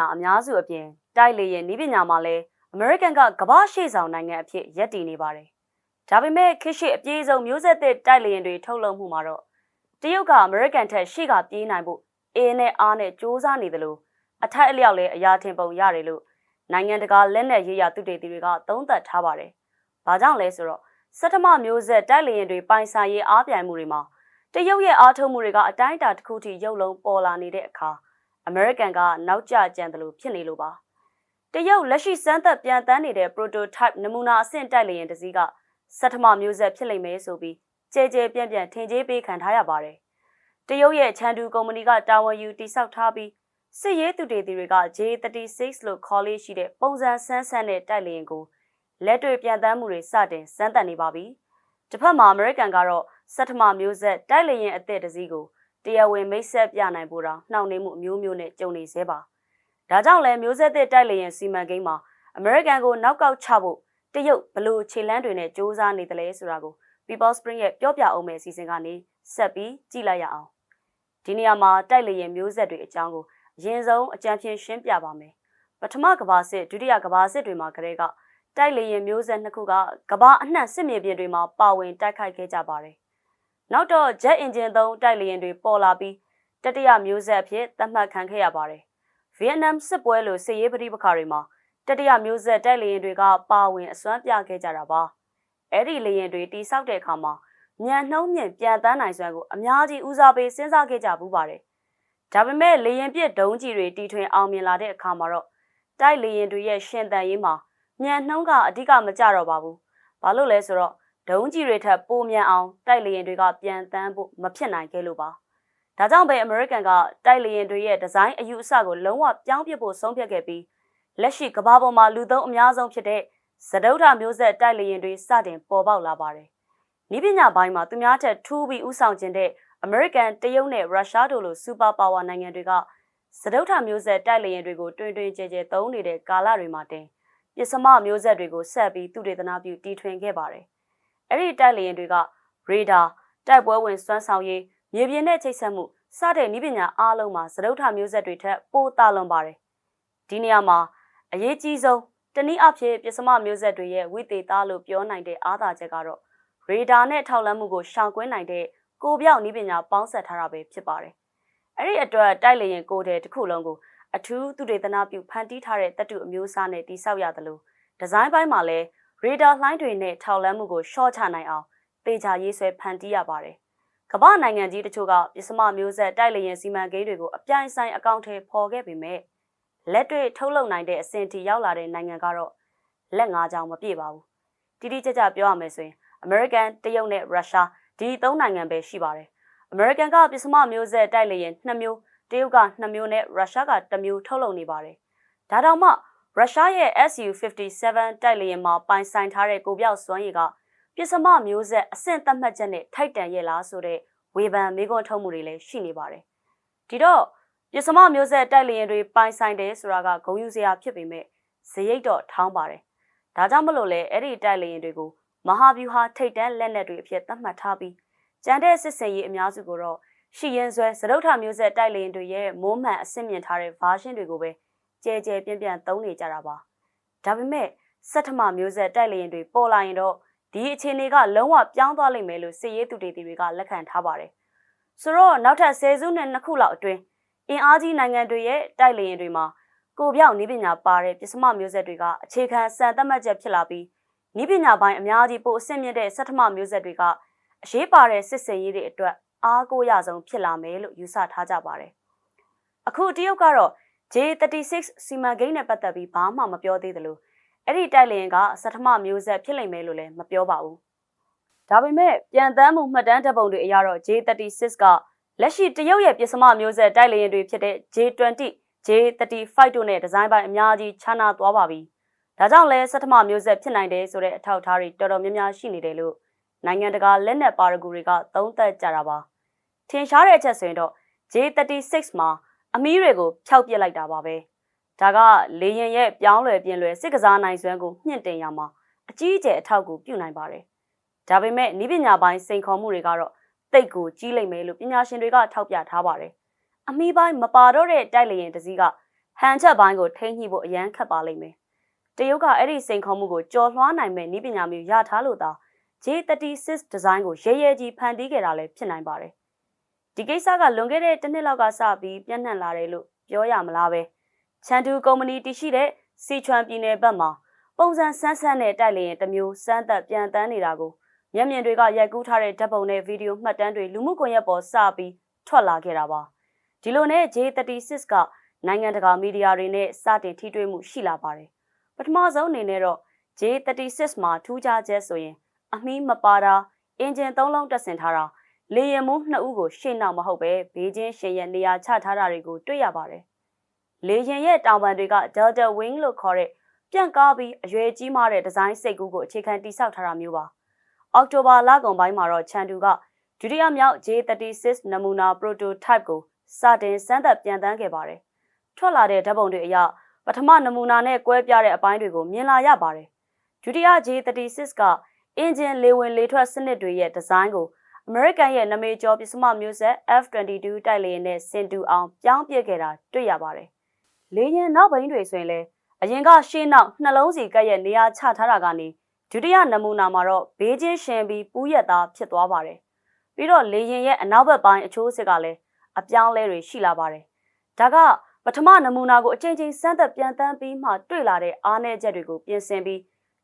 ညာအများစုအပြင်တိုက်လေရင်ဤပညာမှာလည်းအမေရိကန်ကကမ္ဘာရှေ့ဆောင်နိုင်ငံအဖြစ်ရပ်တည်နေပါတယ်။ဒါပေမဲ့ခေတ်ရှိအပြေးဆုံးမျိုးဆက်သစ်တိုက်လေရင်တွေထုတ်လုပ်မှုမှာတော့တရုတ်ကအမေရိကန်ထက်ရှေ့ကပြေးနိုင်ဖို့အင်းနဲ့အားနဲ့စ조사နေတယ်လို့အထက်အလျောက်လည်းအရာထင်ပုံရတယ်လို့နိုင်ငံတကာလက်နက်ရေးရာသုတေသီတွေကသုံးသပ်ထားပါတယ်။ဘာကြောင့်လဲဆိုတော့စက်တမမျိုးဆက်တိုက်လေရင်တွေပိုင်ဆိုင်ရေးအားပြိုင်မှုတွေမှာတရုတ်ရဲ့အားထုတ်မှုတွေကအတိုင်းအတာတစ်ခုထိရုပ်လုံးပေါ်လာနေတဲ့အခါ အမေရိကန်ကနောက်ကျကြံတယ်လို့ဖြစ်နေလို့ပါတရုတ်လက်ရှိစမ်းသပ်ပြန်တန်းနေတဲ့ prototype နမူနာအဆင့်တိုက်လေရင်တစ်စီးကစက်တမမျိုးဆက်ဖြစ်လိမ့်မယ်ဆိုပြီးကြဲကြဲပြန့်ပြန့်ထင်ကြီးပေးခံထားရပါတယ်တရုတ်ရဲ့ချန်တူကုမ္ပဏီကတာဝန်ယူတိစောက်ထားပြီးစစ်ရေးသူတေသီတွေက J36 လို့ခေါ်လေးရှိတဲ့ပုံစံဆန်းဆန်းတဲ့တိုက်လေရင်ကိုလက်တွေ့ပြန်တန်းမှုတွေစတင်စမ်းသပ်နေပါပြီ။တစ်ဖက်မှာအမေရိကန်ကတော့စက်ထမမျိုးဆက်တိုက်လေရင်အသစ်တစ်စီးကို တရားဝင်မိတ်ဆက်ပြနိုင်ဖို့တော့နှောင့်နှေးမှုအမျိုးမျိုးနဲ့ကြုံနေသေးပါ။ဒါကြောင့်လဲမျိုးဆက်သစ်တိုက်လေရင်စီမံကိန်းမှာအမေရိကန်ကိုနောက်ကောက်ချဖို့တရုတ်ဘလို့ခြေလန်းတွေနဲ့စ조사နေတယ်လဲဆိုတာကို People Spring ရဲ့ပြောပြအောင်မယ့်အစီအစဉ်ကနေဆက်ပြီးကြည့်လိုက်ရအောင်။ဒီနေရာမှာတိုက်လေရင်မျိုးဆက်တွေအကြောင်းကိုအရင်ဆုံးအကြံဖြင့်ရှင်းပြပါမယ်။ပထမကဘာစစ်ဒုတိယကဘာစစ်တွေမှာကလေးကတိုက်လေရင်မျိုးဆက်နှစ်ခုကကဘာအနှံ့စစ်မြေပြင်တွေမှာပါဝင်တိုက်ခိုက်ခဲ့ကြပါတယ်။ နောက်တော့ jet engine သုံးတိုက်လေရင်တွေပေါ်လာပြီးတတိယမျိုးဆက်အဖြစ်သတ်မှတ်ခံခဲ့ရပါတယ်။ဗီယက်နမ်စစ်ပွဲလိုစစ်ရေးပဋိပက္ခတွေမှာတတိယမျိုးဆက်တိုက်လေရင်တွေကပါဝင်အစွမ်းပြခဲ့ကြတာပါ။အဲ့ဒီလေရင်တွေတိဆောက်တဲ့အခါမှာမြန်နှုံးမြင့်ပြန်တန်းနိုင်စွမ်းကိုအများကြီးဦးစားပေးစဉ်းစားခဲ့ကြဘူးပါတယ်။ဒါပေမဲ့လေရင်ပြစ်ဒုံးကြီးတွေတီထွင်အောင်မြင်လာတဲ့အခါမှာတော့တိုက်လေရင်တွေရဲ့ရှင်သန်ရေးမှာမြန်နှုံးကအဓိကမကြတော့ပါဘူး။ဘာလို့လဲဆိုတော့ ဒုံးကြီးတွေထက်ပိုမြန်အောင်တိုက်လေရင်တွေကပြန်တန်းဖို့မဖြစ်နိုင်ခဲ့လို့ပါ။ဒါကြောင့်ပဲအမေရိကန်ကတိုက်လေရင်တွေရဲ့ဒီဇိုင်းအယူအဆကိုလုံးဝပြောင်းပြဖို့ဆုံးဖြတ်ခဲ့ပြီးလက်ရှိကမ္ဘာပေါ်မှာလူသုံးအများဆုံးဖြစ်တဲ့သဒုထမျိုးဆက်တိုက်လေရင်တွေစတင်ပေါ်ပေါက်လာပါတယ်။ဤပညာပိုင်းမှာသူများထက်ထူးပြီးဥဆောင်ခြင်းတဲ့အမေရိကန်တရုတ်နဲ့ရုရှားတို့လိုစူပါပါဝါနိုင်ငံတွေကသဒုထမျိုးဆက်တိုက်လေရင်တွေကိုတွင်တွင်ကျဲကျဲသုံးနေတဲ့ကာလတွေမှာတင်ပစ္စမမျိုးဆက်တွေကိုဆက်ပြီးသူတေသနာပြုတီထွင်ခဲ့ပါတယ်။ အဲ့ဒီတိုက်လေရင်တွေကရေဒါတိုက်ပွဲဝင်စွမ်းဆောင်ရည်မြေပြင်နဲ့ချိတ်ဆက်မှုစတဲ့နည်းပညာအားလုံးမှာသရုပ်ထမျိုးဆက်တွေထက်ပိုသာလွန်ပါတယ်။ဒီနေရာမှာအရေးကြီးဆုံးတနည်းအားဖြင့်ပစ္စမမျိုးဆက်တွေရဲ့ဝိသေသလို့ပြောနိုင်တဲ့အားသာချက်ကတော့ရေဒါနဲ့ထောက်လှမ်းမှုကိုရှောင်ကွင်းနိုင်တဲ့ကိုပြောက်နည်းပညာပေါင်းစပ်ထားတာပဲဖြစ်ပါတယ်။အဲ့ဒီအတွက်တိုက်လေရင်ကိုတဲ့တစ်ခုလုံးကိုအထူးသူတေသနာပြုဖန်တီးထားတဲ့တပ်တုအမျိုးအစားနဲ့တိစောက်ရတယ်လို့ဒီဇိုင်းပိုင်းမှာလည်း ရေဒါလှိုင်းတွေနဲ့ထောက်လန်းမှုကိုရှော့ချနိုင်အောင်တေချာရေးဆွဲဖန်တီးရပါတယ်။ကမ္ဘာနိုင်ငံကြီးတချို့ကပစ္စမမျိုးဆက်တိုက်လျင်စီမံကိန်းတွေကိုအပြိုင်ဆိုင်အကောင့်ထဲပေါ်ခဲ့ပေမဲ့လက်တွေ့ထုတ်လုပ်နိုင်တဲ့အဆင့်ထိရောက်လာတဲ့နိုင်ငံကတော့လက်ငါးကြောင်မပြည့်ပါဘူး။တိတိကျကျပြောရမယ်ဆိုရင် American တရုတ်နဲ့ရုရှားဒီသုံးနိုင်ငံပဲရှိပါတယ်။ American ကပစ္စမမျိုးဆက်တိုက်လျင်2မျိုးတရုတ်က2မျိုးနဲ့ရုရှားက1မျိုးထုတ်လုပ်နေပါတယ်။ဒါတောင်မှ ရုရှားရဲ့ Su-57 တိုက်လေယာဉ်မှာပိုင်ဆိုင်ထားတဲ့ကိုပြောက်စွမ်းရည်ကပစ္စမမျိုးဆက်အဆင့်သတ်မှတ်ချက်နဲ့ထိုက်တန်ရဲ့လားဆိုတဲ့ဝေဖန်မေးခွန်းထုတ်မှုတွေလည်းရှိနေပါတယ်။ဒီတော့ပစ္စမမျိုးဆက်တိုက်လေယာဉ်တွေပိုင်ဆိုင်တယ်ဆိုတာကဂုံယူစရာဖြစ်ပေမဲ့ဇရိတ်တော့ထောင်းပါတယ်။ဒါကြောင့်မလို့လဲအဲ့ဒီတိုက်လေယာဉ်တွေကိုမဟာဗျူဟာထိတ်တန်းလက်နက်တွေအဖြစ်သတ်မှတ်ထားပြီးကျန်တဲ့စစ်စင်ရေးအများစုကိုတော့ရှိရင်ဆွဲစရုပ်ထမျိုးဆက်တိုက်လေရင်တွေရဲ့မိုးမှန်အဆင့်မြင့်ထားတဲ့ version တွေကိုပဲ ကြဲကြဲပြန့်ပြန့်သုံးနေကြတာပါဒါပေမဲ့စက်ထမမျိုးဆက်တိုက်လေရင်တွေပေါ်လာရင်တော့ဒီအခြေအနေကလုံးဝပြောင်းသွားလိမ့်မယ်လို့စစ်ရေးသူတေသီတွေကလက်ခံထားပါတယ်ဆိုတော့နောက်ထပ်ဆယ်စုနှစ်နှစ်ခုလောက်အတွင်းအင်အားကြီးနိုင်ငံတွေရဲ့တိုက်လေရင်တွေမှာကိုပြောင်နည်းပညာပါတဲ့ပစ္စမမျိုးဆက်တွေကအခြေခံစံသတ်မှတ်ချက်ဖြစ်လာပြီးနည်းပညာပိုင်းအများကြီးပိုအဆင့်မြင့်တဲ့စက်ထမမျိုးဆက်တွေကအရေးပါတဲ့စစ်စင်ရေးတွေအတွက်အားကိုးရဆုံးဖြစ်လာမယ်လို့ယူဆထားကြပါတယ်။အခုတရုတ်ကတော့ J36 စီမံကိန်းနဲ့ပတ်သက်ပြီးဘာမှမပြောသေးသလိုအဲ့ဒီတိုက်လျင်ကစထမမျိုးဆက်ဖြစ်လိမ့်မယ်လို့လည်းမပြောပါဘူး။ဒါပေမဲ့ပြန်တမ်းမှုမှတ်တမ်းဓာတ်ပုံတွေအရတော့ J36 ကလက်ရှိတရုတ်ရဲ့ပစ္စမမျိုးဆက်တိုက်လျင်တွေဖြစ်တဲ့ J20 J35 တို့နဲ့ဒီဇိုင်းပိုင်းအများကြီးခြားနာသွားပါပြီ။ဒါကြောင့်လဲစထမမျိုးဆက်ဖြစ်နိုင်တယ်ဆိုတဲ့အထောက်အထားတွေတော်တော်များများရှိနေတယ်လို့နိုင်ငံတကာလက်နက်ပါရဂူတွေကသုံးသပ်ကြတာပါထင်ရှားတဲ့အချက်ဆိုရင်တော့ J36 မှာ အမီးတွေကိုဖျောက်ပစ်လိုက်တာပါပဲဒါကလေရင်ရဲ့ပြောင်းလဲပြင်းလဲစစ်ကစားနိုင်စွမ်းကိုမြင့်တင်ရမှာအကြီးအကျယ်အထောက်အကူပြုနိုင်ပါတယ်ဒါပေမဲ့ဤပညာပိုင်းစိန်ခေါ်မှုတွေကတော့တိတ်ကိုကြီးလိမ့်မယ်လို့ပညာရှင်တွေကထောက်ပြထားပါတယ်အမီးပိုင်းမပါတော့တဲ့တိုက်လေရင်တစည်းကဟန်ချက်ပိုင်းကိုထိန်းညှိဖို့အရန်ခက်ပါလိမ့်မယ်။တရုတ်ကအဲ့ဒီစိန်ခေါ်မှုကိုကြော်လွှားနိုင်မဲ့နည်းပညာမျိုးရထားလို့သာ J36 ဒီဇိုင်းကိုရဲရဲကြီးဖန်တီးခဲ့တာလည်းဖြစ်နိုင်ပါတယ်။ ဒီကိစ္စကလွန်ခဲ့တဲ့တစ်နှစ်လောက်ကစပြီးပြန့်နှံ့လာတယ်လို့ပြောရမလားပဲ။ချန်တူကုမ္ပဏီတည်ရှိတဲ့စီချွမ်ပြည်နယ်ဘက်မှာပုံစံဆန်းဆန်းနဲ့တိုက်လေရင်တစ်မျိုးစမ်းသက်ပြန်တန်းနေတာကိုမျက်မြင်တွေကရိုက်ကူးထားတဲ့ဓာတ်ပုံနဲ့ဗီဒီယိုမှတ်တမ်းတွေလူမှုကွန်ရက်ပေါ်စပြီးထွက်လာခဲ့တာပါ။ဒီလိုနဲ့ J36 ကနိုင်ငံတကာမီဒီယာတွေနဲ့စတင်ထိတွေ့မှုရှိလာပါတယ်။ပထမဆုံးအနေနဲ့တော့ J36 မှာထူးခြားချက်ဆိုရင် အမီးမပါတာအင်ဂျင်သုံးလုံးတက်ဆင်ထားတာ လေယာဉ်မှုနှစ်ဦးကိုရှေ့နောက်မဟုတ်ပဲဘေးချင်းရှင်ရဲ့နေရာချထားတာတွေကိုတွေ့ရပါတယ်။လေယာဉ်ရဲ့တောင်ပံတွေက Delta Wing လို့ခေါ်တဲ့ပြန့်ကားပြီးအရွယ်ကြီးမားတဲ့ဒီဇိုင်းစိတ်ကူးကိုအခြေခံတိစောက်ထားတာမျိုးပါ။အောက်တိုဘာလကုန်ပိုင်းမှာတော့ချန်တူကဒုတိယမြောက် J36 နမူနာ prototype ကိုစတင်စမ်းသပ်ပြန်တန်းခဲ့ပါတယ်။ထွက်လာတဲ့ဓာတ်ပုံတွေအရပထမနမူနာနဲ့ကွဲပြားတဲ့အပိုင်းတွေကိုမြင်လာရပါတယ်။ဒုတိယ J36 ကအင်ဂျင်လေဝင်လေထွက်စနစ်တွေရဲ့ဒီဇိုင်းကို အမေရိကန်ရဲ့နမေကျော်ပစ္စမမျိုးဆက် F22 တိုက်လေယာဉ်နဲ့ဆင်တူအောင်ပြောင်းပြစ်ခဲ့တာတွေ့ရပါတယ်။လေယာဉ်နောက်ဘိန်းတွေဆိုရင်လည်းအရင်ကရှေ့နောက်နှလုံးစီကပ်ရဲ့နေရာချထားတာကနေဒုတိယနမူနာမှာတော့ဘေးချင်းရှင်ပြီးပူးရက်သားဖြစ်သွားပါတယ်။ပြီးတော့လေရင်ရဲ့အနောက်ဘက်ပိုင်းအချိုးစစ်ကလည်းအပြောင်းလဲတွေရှိလာပါတယ်။ဒါကပထမနမူနာကိုအချိန်ချင်းစမ်းသက်ပြန်တန်းပြီးမှတွေ့လာတဲ့အားနည်းချက်တွေကိုပြင်ဆင်ပြီး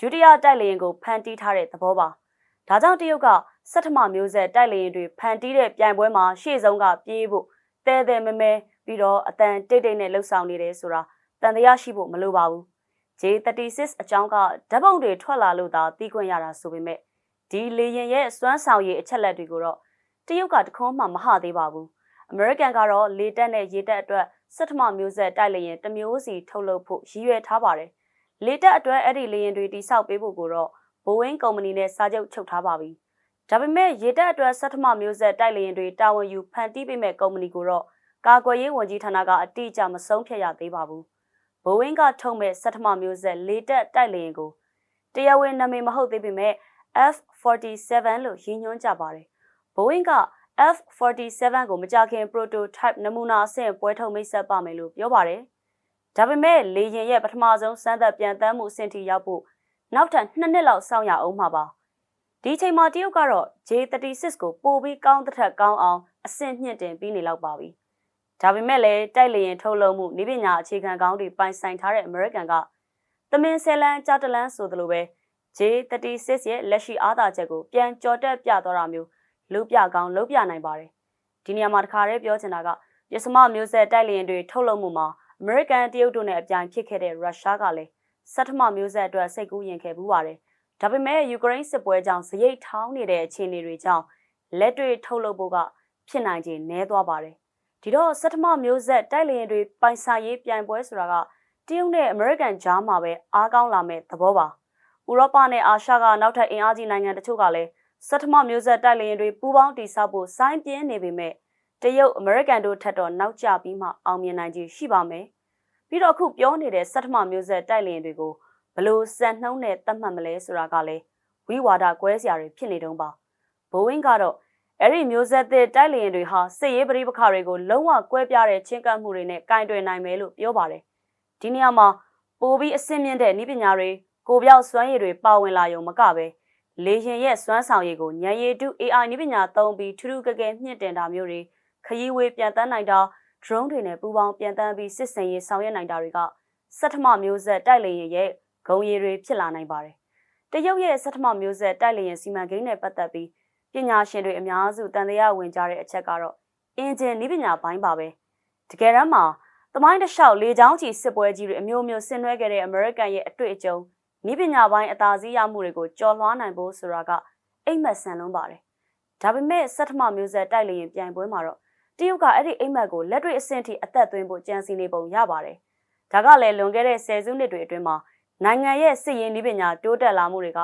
ဒုတိယတိုက်လေရင်ကိုဖန်တီးထားတဲ့သဘောပါ။ဒါကြောင့်တရုတ်က စက်ထမမျိုးဆက်တိုက်လေရင်တွေဖန်တီးတဲ့ပြိုင်ပွဲမှာရှေ့ဆုံးကပြေးဖို့တဲတဲမဲမဲပြီးတော့အတန်တိတ်တိတ်နဲ့လှုပ်ဆောင်နေတယ်ဆိုတာတန်တရားရှိဖို့မလိုပါဘူး။ J36 အကြောင်းကဓာတ်ပုံတွေထွက်လာလို့သာသိခွင့်ရတာဆိုပေမဲ့ဒီလေရင်ရဲ့စွမ်းဆောင်ရည်အချက်လက်တွေကိုတော့တရုတ်ကတခွန်းမှမဟသေးပါဘူး။ American ကတော့လေတက်နဲ့ရေတက်အတွက်စက်ထမမျိုးဆက်တိုက်လေရင်တစ်မျိုးစီထုတ်လုပ်ဖို့ရည်ရွယ်ထားပါတယ်။လေတက်အတွက်အဲ့ဒီလေရင်တွေတိစောက်ပေးဖို့ကိုတော့ Boeing ကုမ္ပဏီနဲ့စာချုပ်ချုပ်ထားပါပြီ။ ဒါပေမဲ့ရေတက်အတွက်စက်ထမမျိုးဆက်တိုက်လေရင်တွေတာဝန်ယူဖန်တီးပေးမဲ့ကုမ္ပဏီကိုတော့ကာကွယ်ရေးဝန်ကြီးဌာနကအတိအကျမဆုံးဖြတ်ရသေးပါဘူး။ဘိုးဝင်းကထုတ်မဲ့စက်ထမမျိုးဆက်လေတက်တိုက်လေရင်ကိုတရားဝင်နာမည်မဟုတ်သေးပေမဲ့ F47 လို့ရည်ညွှန်းကြပါတယ်။ဘိုးဝင်းက F47 ကိုမကြခင် prototype နမူနာအဆင့်ပွဲထုတ်မိတ်ဆက်ပါမယ်လို့ပြောပါတယ်။ဒါပေမဲ့လေရင်ရဲ့ပထမဆုံးစမ်းသပ်ပြန်တမ်းမှုအဆင့်ထိရောက်ဖို့နောက်ထပ်2နှစ်လောက်စောင့်ရအောင်မှာပါ။ ဒီချိန်မှာတရုတ်ကတော့ J36 ကိုပိုပြီးကောင်းတစ်ထက်ကောင်းအောင်အဆင့်မြင့်တင်ပြီးနေလောက်ပါပြီ။ဒါပေမဲ့လည်းတိုက်လေရင်ထုတ်လုပ်မှုနည်းပညာအခြေခံကောင်းတွေပိုင်ဆိုင်ထားတဲ့အမေရိကန်ကသမင်ဆယ်လန်ကြာတလန်းဆိုသလိုပဲ J36 ရဲ့လက်ရှိအားသာချက်ကိုပြန်ကြော်တက်ပြသွားတာမျိုးလုပြကောင်းလုပြနိုင်ပါတယ်ဒီနေရာမှာတခါတည်းပြောချင်တာကပစ္စမမျိုးဆက်တိုက်လေရင်တွေထုတ်လုပ်မှုမှာအမေရိကန်တရုတ်တို့နဲ့အပြိုင်ဖြစ်ခဲ့တဲ့ရုရှားကလည်းစက်ထမမျိုးဆက်အတွက်စိတ်ကူးရင်ခဲ့ဘူးပါတယ် ဒါပေမဲ့ယူကရိန်းစစ်ပွဲကြောင့်စရိတ်ထောင်းနေတဲ့အခြေအနေတွေကြောင့်လက်တွေ့ထုတ်လုပ်ဖို့ကဖြစ်နိုင်ခြေနည်းသွားပါတယ်ဒီတော့စက်တမမျိုးဆက်တိုက်လျင်တွေပိုင်ဆိုင်ရေးပြိုင်ပွဲဆိုတာကတရုတ်နဲ့အမေရိကန်ကြားမှာပဲအားကောင်းလာမဲ့သဘောပါဥရောပနဲ့အာရှကနောက်ထပ်အင်အားကြီးနိုင်ငံတချို့ကလည်းစက်တမမျိုးဆက်တိုက်လျင်တွေပူးပေါင်းတည်ဆောက်ဖို့စိုင်းပြင်းနေပေမဲ့တရုတ်အမေရိကန်တို့ထက်တော့နောက်ကျပြီးမှအောင်မြင်နိုင်ခြင်းရှိပါမယ်ပြီးတော့အခုပြောနေတဲ့စက်တမမျိုးဆက်တိုက်လျင်တွေကို ဘလို့စံနှုံးနဲ့သတ်မှတ်မလဲဆိုတာကလည်းဝိဝါဒကွဲစရာတွေဖြစ်နေတုံးပါဘိုးဝင်းကတော့အဲ့ဒီမျိုးဆက်သစ်တိုက်လျင်တွေဟာစစ်ရေးပဋိပက္ခတွေကိုလုံးဝကွဲပြားတဲ့ချင်းကပ်မှုတွေနဲ့ကင်တွယ်နိုင်မယ်လို့ပြောပါတယ်။ဒီနေရာမှာပိုပြီးအဆင့်မြင့်တဲ့နည်းပညာတွေကိုပြောက်စွမ်းရည်တွေပါဝင်လာရုံမကပဲလေရင်ရဲ့စွမ်းဆောင်ရည်ကိုဉာဏ်ရည်တု AI နည်းပညာသုံးပြီးထူးထူးကဲကဲမြင့်တင်တာမျိုးတွေခရီးဝေးပြန်တန်းနိုင်တာ drone တွေနဲ့ပူးပေါင်းပြန်တန်းပြီးစစ်စင်ရေးဆောင်ရွက်နိုင်တာတွေကစက်ထမမျိုးဆက်တိုက်လေရင်ရဲ့ ဂုံရည်တွေဖြစ်လာနိုင်ပါတယ်။တရုတ်ရဲ့စက်ထမမျိုးဆက်တိုက်လေရင်စီမံကိန်းနဲ့ပတ်သက်ပြီးပညာရှင်တွေအများစုတန်တရားဝင်ကြတဲ့အချက်ကတော့အင်ဂျင်နည်းပညာပိုင်းပါပဲတကယ်တမ်းမှာသမိုင်းတစ်လျှောက်လေချောင်းချီစစ်ပွဲကြီးတွေအမျိုးမျိုးဆင်နွှဲခဲ့တဲ့အမေရိကန်ရဲ့အတွေ့အကြုံနည်းပညာပိုင်းအသာစီးရမှုတွေကိုကျော်လွှားနိုင်ဖို့ဆိုတာကအိမ်မက်ဆန်လုံးပါတယ်ဒါပေမဲ့စက်ထမမျိုးဆက်တိုက်လေရင်ပြိုင်ပွဲမှာတော့တရုတ်ကအဲ့ဒီအိမ်မက်ကိုလက်တွေ့အဆင့်ထိအသက်သွင်းဖို့ကြံစည်နေပုံရပါတယ်ဒါကလည်းလွန်ခဲ့တဲ့ဆယ်စုနှစ်တွေအတွင်းမှာ နိုင်ငံရဲ့စစ်ရေးနည်းပညာတိုးတက်လာမှုတွေက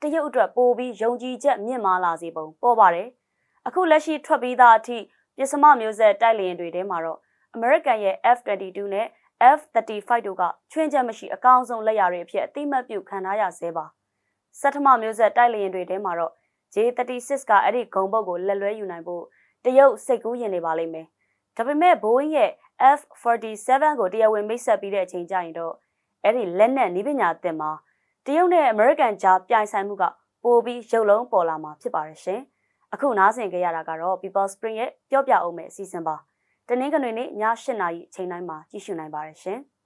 တရုတ်အတွက်ပိုပြီးယုံကြည်ချက်မြင့်မားလာစေပုံပေါ်ပါတယ်။အခုလက်ရှိထွက်ပြီးသားအထိပစ္စမမျိုးဆက်တိုက်လေယာဉ်တွေထဲမှာတော့ American ရဲ့ F22 နဲ့ F35 တို့ကချွင်းချက်မရှိအကောင်းဆုံးလက်ရာတွေအဖြစ်အသိမှတ်ပြုခံထားရဆဲပါ။စက်ထမမျိုးဆက်တိုက်လေယာဉ်တွေထဲမှာတော့ J36 ကအဲ့ဒီဂုံပုတ်ကိုလက်လွဲယူနိုင်ဖို့တရုတ်စိတ်ကူးရင်နေပါလိမ့်မယ်။ဒါပေမဲ့ Boeing ရဲ့ F47 ကိုတရားဝင်မိတ်ဆက်ပြီးတဲ့အချိန်ကျရင်တော့ အဲ့ဒီလက်နက်နည်းပညာအသစ်မှာတရုတ်နဲ့အမေရိကန်ကြားပြိုင်ဆိုင်မှုကပိုပြီးရုပ်လုံးပေါ်လာမှာဖြစ်ပါတယ်ရှင်။အခုနားဆင်ကြရတာကတော့ People Spring ရဲ့ပြောပြအောင်မယ့်အစီအစဉ်ပါ။တနင်္ဂနွေနေ့ည8:00နာရီအချိန်တိုင်းမှာကြည့်ရှုနိုင်ပါတယ်ရှင်။